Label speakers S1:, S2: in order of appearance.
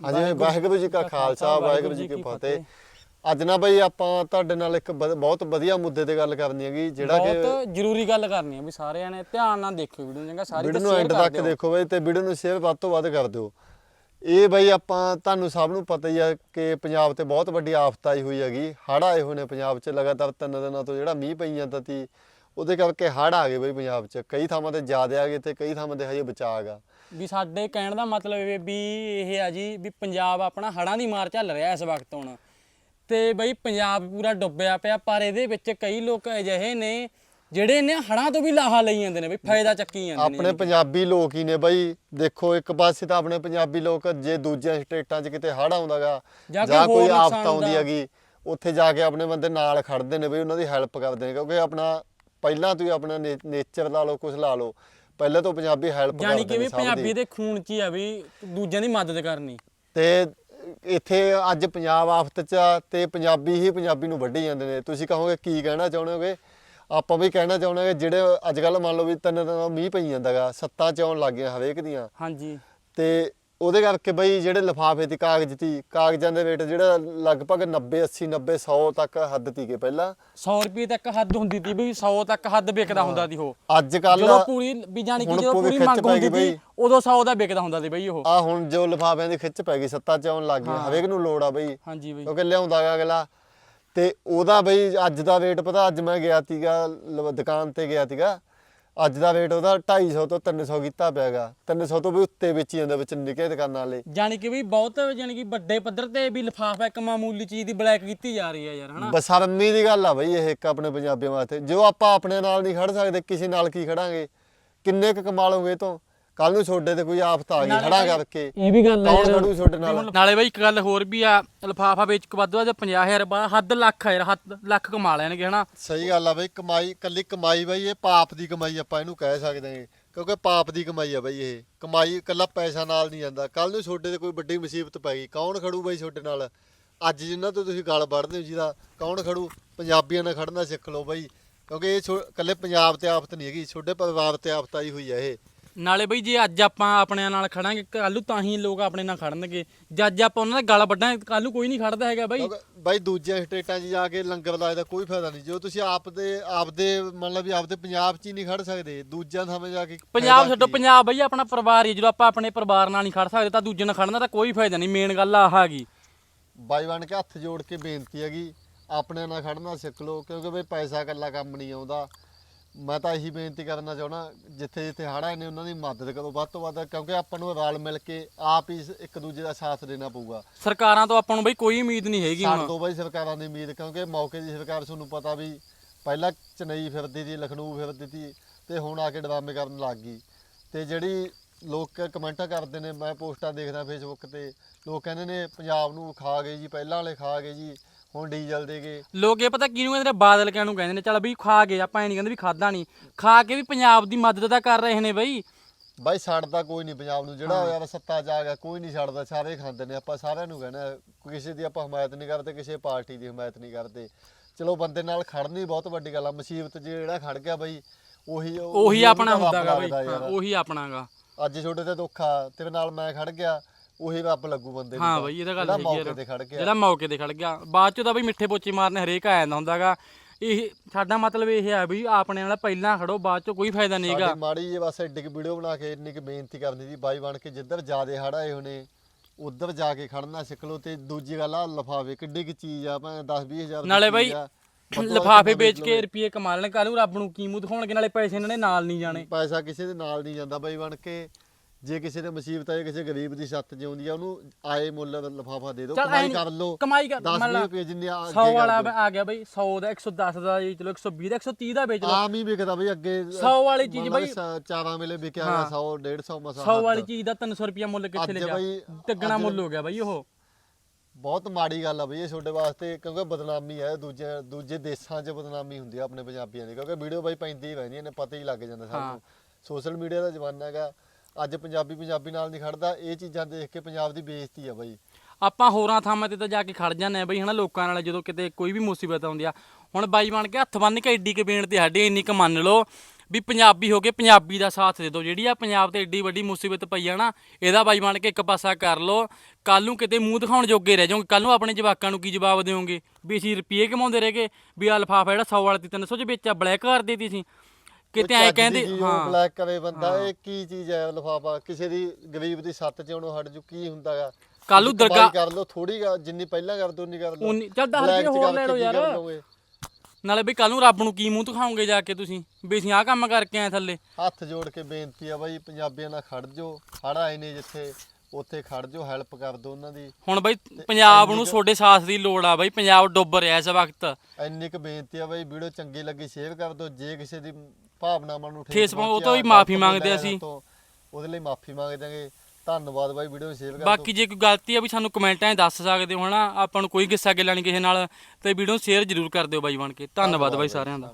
S1: ਹਾਂਜੀ ਵਾਹਿਗੁਰੂ ਜੀ ਕਾ ਖਾਲਸਾ ਵਾਹਿਗੁਰੂ ਜੀ ਕੀ ਫਤਿਹ। ਅੱਜ ਨਾ ਬਈ ਆਪਾਂ ਤੁਹਾਡੇ ਨਾਲ ਇੱਕ ਬਹੁਤ ਵਧੀਆ ਮੁੱਦੇ ਤੇ ਗੱਲ ਕਰਨੀ ਹੈਗੀ ਜਿਹੜਾ ਕਿ
S2: ਬਹੁਤ ਜ਼ਰੂਰੀ ਗੱਲ ਕਰਨੀ ਹੈ ਵੀ ਸਾਰਿਆਂ ਨੇ ਧਿਆਨ ਨਾਲ ਦੇਖਿਓ ਵੀਡੀਓ ਚੰਗਾ ਸਾਰੀ
S1: ਵੀਡੀਓ ਨੂੰ ਐਂਡ ਤੱਕ। ਦੇਖੋ ਬਈ ਤੇ ਵੀਡੀਓ ਨੂੰ ਸ਼ੇਅਰ ਵੱਧ ਤੋਂ ਵੱਧ ਕਰ ਦਿਓ। ਇਹ ਬਈ ਆਪਾਂ ਤੁਹਾਨੂੰ ਸਭ ਨੂੰ ਪਤਾ ਹੀ ਆ ਕਿ ਪੰਜਾਬ ਤੇ ਬਹੁਤ ਵੱਡੀ ਆਫਤ ਆਈ ਹੋਈ ਹੈਗੀ ਹੜ੍ਹ ਆਏ ਹੋਏ ਨੇ ਪੰਜਾਬ 'ਚ ਲਗਾਤਾਰ ਤਿੰਨ ਦਿਨਾਂ ਤੋਂ ਜਿਹੜਾ ਮੀਂਹ ਪਈ ਜਾਂਦਾ ਤੀ ਉਹਦੇ ਕਰਕੇ ਹੜ੍ਹ ਆ ਗਏ ਬਈ ਪੰਜਾਬ 'ਚ। ਕਈ ਥਾਵਾਂ ਤੇ ਜ਼ਿਆਦਾ ਆ ਗਏ ਤੇ ਕਈ ਥਾਵਾਂ ਤੇ ਹਜੇ ਬਚਾਅ ਗਾ।
S2: ਵੀ ਸਾਡੇ ਕਹਿਣ ਦਾ ਮਤਲਬ ਇਹ ਵੀ ਇਹ ਆ ਜੀ ਵੀ ਪੰਜਾਬ ਆਪਣਾ ਹੜਾਂ ਦੀ ਮਾਰ ਚੱਲ ਰਿਹਾ ਇਸ ਵਕਤ ਹੁਣ। ਤੇ ਬਈ ਪੰਜਾਬ ਪੂਰਾ ਡੁੱਬਿਆ ਪਿਆ ਪਰ ਇਹਦੇ ਵਿੱਚ ਕਈ ਲੋਕ ਅਜਿਹੇ ਨੇ ਜਿਹੜੇ ਨੇ ਹੜਾਂ ਤੋਂ ਵੀ ਲਾਹਾ ਲਈ ਜਾਂਦੇ ਨੇ ਬਈ ਫਾਇਦਾ ਚੱਕੀ ਜਾਂਦੇ ਨੇ
S1: ਆਪਣੇ ਪੰਜਾਬੀ ਲੋਕ ਹੀ ਨੇ ਬਈ। ਦੇਖੋ ਇੱਕ ਪਾਸੇ ਤਾਂ ਆਪਣੇ ਪੰਜਾਬੀ ਲੋਕ ਜੇ ਦੂਜੀਆਂ ਸਟੇਟਾਂ 'ਚ ਕਿਤੇ ਹੜ੍ਹ ਆਉਂਦਾਗਾ
S2: ਜਾਂ ਕੋਈ
S1: ਆਫਤ ਆਉਂਦੀ। ਹੈਗੀ ਉੱਥੇ ਜਾ ਕੇ ਆਪਣੇ ਬੰਦੇ ਨਾਲ ਖੜਦੇ ਨੇ ਬਈ ਉਹਨਾਂ ਦੀ ਹੈਲਪ ਕਰਦੇ ਨੇ ਕਿਉਂਕਿ ਆਪਣਾ ਪਹਿਲਾਂ ਤੋਂ ਹੀ ਆਪਣਾ ਨੇਚਰ ਲਾ ਲਓ ਕੁਝ ਲਾ ਲਓ। ਪਹਿਲਾਂ ਤੋਂ ਪੰਜਾਬੀ ਹੈਲਪ
S2: ਯਾਨੀ
S1: ਕਰਦੇ
S2: ਕਿ
S1: ਨੇ
S2: ਵੀ ਪੰਜਾਬੀ
S1: ਦੀ।
S2: ਖੂਨ 'ਚ ਹੀ ਆ ਵੀ ਦੂਜਿਆਂ ਦੀ ਮਦਦ ਕਰਨੀ।
S1: ਤੇ ਇੱਥੇ ਅੱਜ ਪੰਜਾਬ ਆਫਤ 'ਚ ਤੇ ਪੰਜਾਬੀ ਹੀ ਪੰਜਾਬੀ ਨੂੰ ਵੱਢੀ ਜਾਂਦੇ ਨੇ। ਤੁਸੀਂ ਕਹੋਗੇ ਕੀ ਕਹਿਣਾ ਚਾਹੁੰਦੇ ਹੋਗੇ ਆਪਾਂ ਵੀ ਕਹਿਣਾ ਚਾਹੁੰਦੇ ਹਾਂ ਕਿ ਜਿਹੜੇ ਅੱਜ ਕੱਲ ਮੰਨ ਲਓ ਵੀ ਤਿੰਨ ਦਿਨ ਮੀਂਹ ਪਈ ਜਾਂਦਾਗਾ ਸੱਤਾਂ 'ਚ ਆਉਣ ਲੱਗ ਗਿਆ ਹਰੇਕ ਦੀਆਂ।
S2: ਹਾਂਜੀ।
S1: ਤੇ ਉਹਦੇ ਕਰਕੇ ਬਈ ਜਿਹੜੇ ਲਿਫਾਫੇ ਦੀ ਕਾਗਜ਼ ਤੀ ਕਾਗਜ਼ਾਂ ਦੇ ਰੇਟ ਜਿਹੜਾ ਲਗਭਗ 90 80 90 100 ਤੱਕ ਹੱਦ ਤੀ ਕੇ ਪਹਿਲਾਂ।
S2: 100 ਰੁਪਏ ਤੱਕ ਹੱਦ ਹੁੰਦੀ ਸੀ ਵੀ 100 ਤੱਕ ਹੱਦ ਵਿਕਦਾ ਹੁੰਦਾ ਸੀ ਉਹ।
S1: ਅੱਜ ਕੱਲ
S2: ਜਦੋਂ ਪੂਰੀ ਵੀ ਜਾਣੀ ਕਿ ਜਦੋਂ
S1: ਪੂਰੀ
S2: ਮੰਗ ਹੁੰਦੀ ਸੀ
S1: ਬਈ।
S2: ਉਦੋਂ 100 ਦਾ ਵਿਕਦਾ ਹੁੰਦਾ ਸੀ ਬਈ ਉਹ।
S1: ਆ ਹੁਣ ਜੋ ਲਿਫਾਫਿਆਂ ਦੀ ਖਿੱਚ ਪੈ ਗਈ ਸੱਤਾਂ 'ਚ ਆਉਣ ਲੱਗ ਗਈ। ਹਰੇਕ ਨੂੰ ਲੋੜ ਆ ਬਈ।
S2: ਹਾਂਜੀ ਬਈ।
S1: ਕਿਉਂਕਿ ਲਿਆਉਂਦਾ ਅਗਲਾ। ਤੇ ਉਹਦਾ ਬਈ ਅੱਜ ਦਾ ਰੇਟ ਪਤਾ ਅੱਜ ਮੈਂ ਗਿਆ ਤੀਗਾ ਦੁਕਾਨ ਤੇ ਗਿਆ ਤੀਗਾ ਅੱਜ ਦਾ ਰੇਟ ਉਹਦਾ 250 ਤੋਂ 300 ਕੀਤਾ ਪਿਆਗਾ। 300 ਤੋਂ ਵੀ ਉੱਤੇ ਵੇਚੀ ਜਾਂਦਾ ਵਿੱਚ ਨਿੱਕੇ ਦੁਕਾਨਾਂ ਵਾਲੇ।
S2: ਜਾਣੀ ਕਿ ਵੀ ਬਹੁਤ ਜਾਣੀ ਕਿ ਵੱਡੇ ਪੱਧਰ ਤੇ ਵੀ ਲਿਫਾਫਾ ਇੱਕ ਮਾਮੂਲੀ ਚੀਜ਼ ਦੀ ਬਲੈਕ ਕੀਤੀ ਜਾ ਰਹੀ ਹੈ ਯਾਰ ਹਨਾ?
S1: ਬਸਰਮੀ ਦੀ ਗੱਲ ਆ ਬਈ ਇਹ ਇੱਕ ਆਪਣੇ ਪੰਜਾਬੀਆਂ ਵਾਸਤੇ। ਜੋ ਆਪਾਂ ਆਪਣੇ ਨਾਲ ਨਹੀਂ ਖੜ ਸਕਦੇ ਕਿਸੇ ਨਾਲ ਕੀ ਖੜਾਂਗੇ? ਕਿੰਨੇ ਕੁ ਕਮਾ ਲਓਗੇ ਤੋਂ? ਕੱਲ ਨੂੰ ਛੋਡੇ ਤੇ ਕੋਈ ਆਫਤ ਆ ਗਈ ਖੜਾ ਕਰਕੇ।
S2: ਇਹ ਵੀ ਗੱਲ
S1: ਕੌਣ ਖੜੂ ਛੋਡੇ ਨਾਲ?
S2: ਨਾਲੇ ਬਈ ਇੱਕ ਗੱਲ ਹੋਰ ਵੀ ਆ ਲਿਫਾਫਾ ਵੇਚ ਕੇ ਵੱਧ ਵੱਧ 50000 ਬਾ ਹੱਦ ਲੱਖ ਆ ਯਾਰ ਹੱਦ ਲੱਖ ਕਮਾ ਲੈਣਗੇ ਹਨਾ?
S1: ਸਹੀ ਗੱਲ ਆ ਬਈ ਕਮਾਈ ਕੱਲੀ ਕਮਾਈ ਬਈ ਇਹ ਪਾਪ ਦੀ ਕਮਾਈ ਆਪਾਂ ਇਹਨੂੰ ਕਹਿ ਸਕਦੇ ਹਾਂ। ਕਿਉਂਕਿ ਪਾਪ ਦੀ ਕਮਾਈ ਆ ਬਈ ਇਹ। ਕਮਾਈ ਕੱਲਾ ਪੈਸਾ ਨਾਲ ਨਹੀਂ ਜਾਂਦਾ। ਕੱਲ ਨੂੰ ਛੋਡੇ ਤੇ ਕੋਈ ਵੱਡੀ ਮੁਸੀਬਤ ਪੈ ਗਈ। ਕੌਣ ਖੜੂ ਬਈ ਛੋਡੇ ਨਾਲ? ਅੱਜ ਜਿੰਨਾ ਤੋਂ ਤੁਸੀਂ ਗੱਲ ਵੜਦੇ ਹੋ ਜਿਹਦਾ ਕੌਣ ਖੜੂ? ਪੰਜਾਬੀਆਂ ਨਾਲ ਖੜਨਾ ਸਿੱਖ ਲਓ ਬਈ। ਕਿਉਂਕਿ ਇਹ ਛੋ- ਕੱਲੇ ਪੰਜਾਬ ਤੇ ਆਫਤ ਨਹੀਂ ਹੈਗੀ ਛੋਡੇ ਪਰਿਵਾਰ ਤੇ ਆਫਤ ਆਈ ਹੋਈ ਆ ਇਹ।
S2: ਨਾਲੇ ਬਈ ਜੇ ਅੱਜ ਆਪਾਂ ਆਪਣਿਆਂ ਨਾਲ ਖੜਾਂਗੇ ਕੱਲ ਤਾਂ ਹੀ ਲੋਕ ਆਪਣੇ ਨਾਲ ਖੜਨਗੇ। ਜੇ ਅੱਜ ਆਪਾਂ ਉਹਨਾਂ ਦਾ ਗਲ ਵੱਢਾਂਗੇ ਕੱਲ ਕੋਈ ਨਹੀਂ ਖੜਦਾ ਹੈਗਾ ਬਈ।
S1: ਬਾਈ ਦੂਜੀਆਂ ਸਟੇਟਾਂ 'ਚ ਜਾ ਕੇ ਲੰਗਰ ਲਾਏ ਦਾ ਕੋਈ ਫਾਇਦਾ ਨਹੀਂ। ਜੋ ਤੁਸੀਂ ਆਪ ਦੇ ਆਪਦੇ ਮੰਨ ਲਓ ਵੀ ਆਪਦੇ ਪੰਜਾਬ 'ਚ ਹੀ ਨਹੀਂ ਖੜ ਸਕਦੇ ਦੂਜਿਆਂ ਥਾਵੇਂ ਜਾ ਕੇ
S2: ਪੰਜਾਬ ਛੱਡੋ? ਪੰਜਾਬ ਬਈ ਆਪਣਾ ਪਰਿਵਾਰ ਹੀ ਹੈ। ਜਦੋਂ ਆਪਾਂ ਆਪਣੇ ਪਰਿਵਾਰ ਨਾਲ ਨਹੀਂ ਖੜ ਸਕਦੇ ਤਾਂ ਦੂਜੇ ਨਾਲ ਖੜਨਾ ਤਾਂ ਕੋਈ ਫਾਇਦਾ ਨਹੀਂ। ਮੇਨ ਗੱਲ ਆਹ ਹੈਗੀ।
S1: ਬਾਈ ਬਣ ਕੇ ਹੱਥ ਜੋੜ ਕੇ ਬੇਨਤੀ ਹੈਗੀ ਆਪਣੇ ਨਾਲ ਖੜਨਾ ਸਿੱਖ ਲਓ। ਕਿਉਂਕਿ ਬਈ ਪੈਸਾ ਇਕੱਲਾ ਕੰਮ ਨਹੀਂ ਆਉਂਦਾ। ਮੈਂ ਤਾਂ ਇਹੀ ਬੇਨਤੀ ਕਰਨਾ ਚਾਹਣਾ ਜਿੱਥੇ ਜਿੱਥੇ ਹੜ੍ਹ ਨੇ ਉਹਨਾਂ ਦੀ ਮਦਦ ਕਰੋ ਵੱਧ ਤੋਂ ਵੱਧ ਕਿਉਂਕਿ ਆਪਾਂ ਨੂੰ ਰਲ ਮਿਲ ਕੇ ਆਪ ਹੀ ਇੱਕ ਦੂਜੇ ਦਾ ਸਾਥ ਦੇਣਾ ਪਊਗਾ।
S2: ਸਰਕਾਰਾਂ ਤੋਂ ਆਪਾਂ ਨੂੰ ਬਈ ਕੋਈ ਉਮੀਦ ਨਹੀਂ ਹੈਗੀ
S1: ਛੱਡ
S2: ਹੁਣ
S1: ਦੋ ਬਾਈ ਸਰਕਾਰਾਂ ਦੀ ਉਮੀਦ ਕਿਉਂਕਿ ਮੌਕੇ ਦੀ ਸਰਕਾਰ ਤੁਹਾਨੂੰ ਪਤਾ ਵੀ ਪਹਿਲਾਂ ਚੇਨਈ ਫਿਰਦੀ ਸੀ ਲਖਨਊ ਫਿਰਦੀ ਸੀ ਤੇ ਹੁਣ ਆ ਕੇ ਡਰਾਮੇ ਕਰਨ ਲੱਗ ਗਈ। ਤੇ ਜਿਹੜੀ ਲੋਕ ਕਮੈਂਟਾਂ ਕਰਦੇ ਨੇ ਮੈਂ ਪੋਸਟਾਂ ਦੇਖਦਾ ਫੇਸਬੁੱਕ ਤੇ ਲੋਕ ਕਹਿੰਦੇ ਨੇ ਪੰਜਾਬ ਨੂੰ ਖਾ ਗਏ ਜੀ ਪਹਿਲਾਂ ਵਾਲੇ ਖਾ ਗਏ ਜੀ। ਹੁਣ ਡੀਜ਼ਲ ਦੇ ਗਏ
S2: ਲੋਕ ਇਹ ਪਤਾ ਕਿਹਨੂੰ ਕਹਿੰਦੇ ਨੇ? ਬਾਦਲ ਕਿਆਂ ਨੂੰ ਕਹਿੰਦੇ ਨੇ ਚੱਲ ਬਈ ਖਾ ਗਏ ਆਪਾਂ ਐ ਨਹੀਂ ਕਹਿੰਦੇ ਵੀ ਖਾਦਾ ਨਹੀਂ ਖਾ ਕੇ ਵੀ ਪੰਜਾਬ ਦੀ ਮਦਦ ਤਾਂ ਕਰ ਰਹੇ ਨੇ ਬਈ।
S1: ਬਾਈ ਛੱਡਦਾ ਕੋਈ ਨਹੀਂ ਪੰਜਾਬ ਨੂੰ। ਜਿਹੜਾ ਯਾਰ ਸੱਤਾ 'ਚ ਆ ਗਿਆ ਕੋਈ ਨਹੀਂ ਛੱਡਦਾ ਸਾਰੇ ਖਾਂਦੇ ਨੇ। ਆਪਾਂ ਸਾਰਿਆਂ ਨੂੰ ਕਹਿਣਾ ਕਿਸੇ ਦੀ ਆਪਾਂ ਹਮਾਇਤ ਨਹੀਂ ਕਰਦੇ ਕਿਸੇ ਪਾਰਟੀ ਦੀ ਹਮਾਇਤ ਨਹੀਂ ਕਰਦੇ। ਚਲੋ ਬੰਦੇ ਨਾਲ ਖੜਨੀ ਬਹੁਤ ਵੱਡੀ ਗੱਲ ਆ। ਮੁਸੀਬਤ 'ਚ ਜਿਹੜਾ ਖੜ ਗਿਆ ਬਾਈ ਉਹੀ
S2: ਉਹੀ ਆਪਣਾ
S1: ਉਹਨੂੰ ਤਾਂ
S2: ਹੁੰਦਾਗਾ
S1: ਰੱਬ
S2: ਬਈ।
S1: ਲੱਗਦਾ
S2: ਹਾਂ,
S1: ਯਾਰ।
S2: ਉਹੀ ਆਪਣਾਗਾ
S1: ਅੱਜ ਛੋਟੇ ਤੇ ਦੁੱਖ ਆ। ਤੇਰੇ ਨਾਲ ਮੈਂ ਖੜ ਗਿਆ। ਉਹੀ ਰੱਬ ਲੱਗੂ ਬੰਦੇ ਨੂੰ
S2: ਹਾਂ
S1: ਤਾਂ,
S2: ਬਈ ਇਹ ਤਾਂ ਗੱਲ
S1: ਜਿਹੜਾ
S2: ਹੈਗੀ
S1: ਮੌਕੇ
S2: ਯਾਰ।
S1: ਤੇ ਖੜ ਗਿਆ।
S2: ਜਿਹੜਾ ਮੌਕੇ ਤੇ ਖੜ ਗਿਆ। ਬਾਅਦ ਚ ਤਾਂ ਬਈ ਮਿੱਠੇ ਪੋਚੇ ਮਾਰਨੇ ਹਰੇਕ ਆ ਜਾਂਦਾ ਹੁੰਦਾਗਾ। ਇਹ ਸਾਡਾ ਮਤਲਬ ਇਹ ਹੈ ਵੀ ਆਪਣੇ ਨਾਲ ਪਹਿਲਾਂ ਖੜੋ ਬਾਅਦ ਚ ਕੋਈ ਫਾਇਦਾ ਨਹੀਂ ਹੈਗਾ
S1: ਸਾਡੀ ਮਾੜੀ ਜਿਹੀ ਬਸ ਐਡੀ ਕੁ ਵੀਡੀਓ ਬਣਾ ਕੇ ਇੰਨੀ ਕੁ ਬੇਨਤੀ ਕਰਨੀ ਸੀ ਬਾਈ ਬਣ ਕੇ ਜਿੱਧਰ ਜ਼ਿਆਦੇ ਹੜ ਆਏ ਹੋਣੇ ਉਧਰ ਜਾ ਕੇ ਖੜਨਾ ਸਿੱਖ ਲਓ ਤੇ ਦੂਜੀ ਗੱਲ ਆ ਲਫਾਵੇ ਕਿੱਡੀ ਕੀ ਚੀਜ਼ ਆ ਭਾਵੇਂ 10 20 ਹਜ਼ਾਰ ਦੀ
S2: ਨਾਲੇ
S1: ਚੀਜ਼
S2: ਬਈ ਲਿਫਾਫੇ ਵੇਚ ਕੇ। ਰੁਪਏ ਕਮਾ ਲੈਣ। ਕੱਲ ਨੂੰ ਰੱਬ ਨੂੰ ਕੀ ਮੂੰਹ ਦਿਖਾਉਣਗੇ ਨਾਲੇ ਪੈਸੇ ਇਹਨਾਂ ਨੇ ਨਾਲ ਨਹੀਂ ਜਾਣੇ।
S1: ਪੈਸਾ ਕਿਸੇ ਦੇ ਨਾਲ ਨਹੀਂ ਜਾਂਦਾ ਬਾਈ ਬਣ ਕੇ। ਜੇ ਕਿਸੇ ਦੇ ਮੁਸੀਬਤ ਆਏ ਕਿਸੇ ਗਰੀਬ ਦੀ ਛੱਤ ਜਿਉਂਦੀ ਆ ਉਹਨੂੰ ਆਏ ਮੁੱਲ ਲਫਾਫਾ ਦੇ ਦਿਓ
S2: ਚੱਲ
S1: ਕਮਾਈ ਕਰ ਲਓ।
S2: ਕਮਾਈ ਕਰ
S1: 10
S2: ਮੰਨ ਲਾ
S1: ਰੁਪਏ ਜਿੰਨੇ ਆ
S2: 100 ਵਾਲਾ ਆ ਗਿਆ ਬਈ 100 ਦਾ 110 ਦਾ ਜੀ ਚਲੋ 120 ਦਾ 130 ਦਾ ਵੇਚ ਲਓ।
S1: ਆਮ ਹੀ ਵਿਕਦਾ ਬਈ ਅੱਗੇ
S2: 100 ਵਾਲੀ ਚੀਜ਼ ਬਈ-
S1: ਸ- ਚਾਰਾਂ ਵੇਲੇ ਵਿਕਿਆ
S2: ਹਾਂ।
S1: 100 150 ਮਸਾ
S2: 100 ਵਾਲੀ ਚੀਜ਼ ਦਾ 300 ਰੁਪਿਆ ਮੁੱਲ ਕਿੱਥੇ
S1: ਅੱਜ
S2: ਲੈ
S1: ਬਈ-
S2: ਤਿੱਗਣਾ
S1: ਅੱਜ-
S2: ਮੁੱਲ ਹੋ ਗਿਆ ਬਈ ਉਹ।
S1: ਬਹੁਤ ਮਾੜੀ ਗੱਲ ਆ ਬਈ ਇਹ ਤੁਹਾਡੇ ਵਾਸਤੇ ਕਿਉਂਕਿ ਬਦਨਾਮੀ ਹੈ ਦੂਜੇ ਦੂਜੇ ਦੇਸ਼ਾਂ 'ਚ ਬਦਨਾਮੀ ਹੁੰਦੀ ਆ ਆਪਣੇ ਪੰਜਾਬੀਆਂ ਦੀ ਕਿਉਂਕਿ ਵੀਡੀਓ ਬਾਈ ਪੈਂਦੀ ਹੀ ਰਹਿੰਦੀਆਂ ਨੇ ਪਤਾ ਹੀ ਲੱਗ ਜਾਂਦਾ
S2: ਹਾਂ।
S1: ਸਾਨੂੰ ਸੋਸ਼ਲ ਮੀਡੀਆ ਦਾ ਜ਼ਮਾਨਾ ਹੈਗਾ ਅੱਜ ਪੰਜਾਬੀ ਪੰਜਾਬੀ ਨਾਲ ਨਹੀਂ ਖੜਦਾ, ਇਹ ਚੀਜ਼ਾਂ ਦੇਖ ਕੇ ਪੰਜਾਬ ਦੀ ਬੇਇੱਜ਼ਤੀ ਆ ਬਾਈ।
S2: ਆਪਾਂ ਹੋਰਾਂ ਥਾਵਾਂ ਤੇ ਤਾਂ ਜਾ ਕੇ ਖੜ ਜਾਂਦੇ ਆ ਬਈ, ਹਨਾ, ਲੋਕਾਂ ਨਾਲ, ਜਦੋਂ ਕਿਤੇ ਕੋਈ ਵੀ ਮੁਸੀਬਤ ਆਉਂਦੀ ਆ। ਹੁਣ ਬਾਈ ਬਣ ਕੇ ਹੱਥ ਬੰਨ ਕੇ ਐਡੀ ਕੁ ਬੇਨਤੀ ਸਾਡੀ, ਇੰਨੀ ਕੁ ਮੰਨ ਲਓ ਵੀ ਪੰਜਾਬੀ ਹੋ ਕੇ ਪੰਜਾਬੀ ਦਾ ਸਾਥ ਦੇ ਦਿਓ। ਜਿਹੜੀ ਆ ਪੰਜਾਬ ਤੇ ਐਡੀ ਵੱਡੀ ਮੁਸੀਬਤ ਪਈ ਆ ਨਾ, ਇਹਦਾ ਬਾਈ ਬਣ ਕੇ ਇੱਕ ਪਾਸਾ ਕਰ ਲਓ। ਕੱਲ ਨੂੰ ਕਿਤੇ ਮੂੰਹ ਦਿਖਾਉਣ ਜੋਗੇ ਰਹਿ ਜਾਓਗੇ। ਕੱਲ ਨੂੰ ਆਪਣੇ ਜਵਾਕਾਂ ਨੂੰ ਕੀ ਜਵਾਬ ਦਿਓਗੇ? ਵੀ ਅਸੀਂ ਰੁਪਏ ਕਮਾਉਂਦੇ ਰਹਿ ਗਏ, ਵੀ ਆ ਲਫਾਫਾ ਜਿਹੜਾ 100 ਵਾਲੇ ਤੀ 300 ਚ ਵੇਚਿਆ, ਬਲੈਕ ਕਰ ਦਿੱਤੀ ਸੀ। ਕਿਤੇ ਐ ਕਹਿੰਦੇ ਹਾਂ।
S1: ਬਲੈਕ ਕਰੇ ਬੰਦਾ ਇਹ ਕੀ ਚੀਜ਼ ਹੈ ਲਫਾਫਾ? ਕਿਸੇ ਦੀ ਗਰੀਬ ਦੀ ਸੱਤ ਚ ਉਹਨੂੰ ਹਟ ਜੂ ਕੀ ਹੁੰਦਾਗਾ ਕਮਾਈ
S2: ਦਰਗਾਹ-
S1: ਕਰ ਲਓ ਥੋੜੀ ਜਿੰਨੀ ਪਹਿਲਾਂ ਕਰ ਦੋ ਉਨੀ ਕਰ
S2: ਉਨੀ- ਚੱਲ ਦਸ
S1: Black
S2: ਰੁਪਏ
S1: ਚ
S2: ਹੋਰ ਲੈ ਲਓ ਯਾਰ। ਨਾਲੇ ਵੀ ਕੱਲ ਨੂੰ ਰੱਬ ਨੂੰ ਕੀ ਮੂੰਹ ਦਿਖਾਓਗੇ ਜਾ ਕੇ ਤੁਸੀਂ? ਵੀ ਅਸੀਂ ਆਹ ਕੰਮ ਕਰਕੇ ਆਏ ਥੱਲੇ।
S1: ਹੱਥ ਜੋੜ ਕੇ ਬੇਨਤੀ ਆ ਬਾਈ ਪੰਜਾਬੀਆਂ ਨਾਲ ਖੜ ਜਾਓ ਹੜ ਆਏ ਨੇ ਜਿੱਥੇ ਉੱਥੇ ਖੜ ਜਾਓ ਹੈਲਪ ਕਰ ਦਿਓ ਉਹਨਾਂ ਦੀ।
S2: ਹੁਣ ਬਈ ਪੰਜਾਬ ਨੂੰ ਤੁਹਾਡੇ ਸਾਥ ਦੀ ਲੋੜ ਆ ਬਈ ਪੰਜਾਬ ਡੁੱਬ ਰਿਹਾ ਇਸ ਵਕਤ।
S1: ਇੰਨੀ ਕੁ ਬੇਨਤੀ ਆ ਬਾਈ ਵੀਡੀਓ ਚੰਗੀ ਲੱਗੀ ਸ਼ੇਅਰ ਕਰ ਦਿਓ ਜੇ ਕਿਸੇ ਦੀ ਭਾਵਨਾਵਾਂ ਨੂੰ
S2: ਠੇਸ ਪਹੁੰਚ- ਉਹ ਤੋਂ ਵੀ ਮਾਫ਼ੀ
S1: ਗਲਤ
S2: ਮੰਗਦੇ ਅਸੀਂ।
S1: ਤੋਂ ਉਹਦੇ ਲਈ ਮਾਫੀ ਮੰਗਦੇ ਆਂਗੇ ਧੰਨਵਾਦ ਬਾਈ ਵੀਡੀਓ ਸ਼ੇਅਰ ਕਰ
S2: ਬਾਕੀ ਜੇ ਕੋਈ ਗਲਤੀ ਆ ਵੀ ਸਾਨੂੰ ਕਮੈਂਟਾਂ 'ਚ ਦੱਸ ਸਕਦੇ ਹੋ ਹਨਾ ਆਪਾਂ ਨੂੰ ਕੋਈ ਗੁੱਸਾ ਗਿਲਾ ਨਹੀਂ ਕਿਸੇ ਨਾਲ ਤੇ ਵੀਡੀਓ ਸ਼ੇਅਰ ਜ਼ਰੂਰ ਕਰ ਦਿਓ ਬਾਈ ਬਣ ਕੇ। ਧੰਨਵਾਦ ਬਾਈ ਸਾਰਿਆਂ ਦਾ।